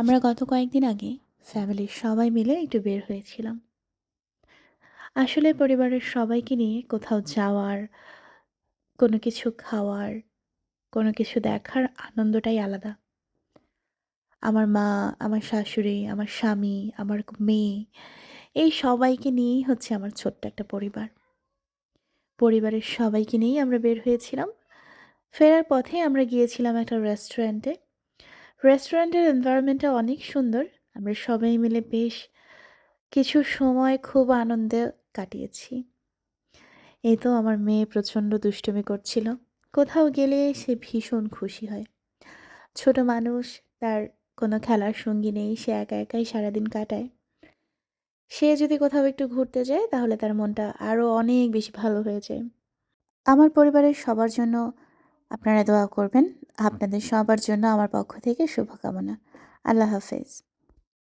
আমরা গত কয়েকদিন আগে ফ্যামিলির সবাই মিলে একটু বের হয়েছিলাম। আসলে পরিবারের সবাইকে নিয়ে কোথাও যাওয়ার, কোনো কিছু খাওয়ার, কোনো কিছু দেখার আনন্দটাই আলাদা। আমার মা, আমার শাশুড়ি, আমার স্বামী, আমার মেয়ে, এই সবাইকে নিয়েই হচ্ছে আমার ছোট্ট একটা পরিবার। পরিবারের সবাইকে নিয়েই আমরা বের হয়েছিলাম। ফেরার পথে আমরা গিয়েছিলাম একটা রেস্টুরেন্টে রেস্টুরেন্টের এনভায়রনমেন্টটা অনেক সুন্দর। আমরা সবাই মিলে বেশ কিছু সময় খুব আনন্দে কাটিয়েছি। এই তো আমার মেয়ে প্রচণ্ড দুষ্টুমি করছিল। কোথাও গেলে সে ভীষণ খুশি হয়। ছোট মানুষ, তার কোনো খেলার সঙ্গী নেই, সে একা একাই সারাদিন কাটায়। সে যদি কোথাও একটু ঘুরতে যায়, তাহলে তার মনটা আরও অনেক বেশি ভালো হয়ে যায়। আমার পরিবারের সবার জন্য আপনারা দোয়া করবেন। আপনাদের সবার জন্য আমার পক্ষ থেকে শুভকামনা। আল্লাহ হাফেজ।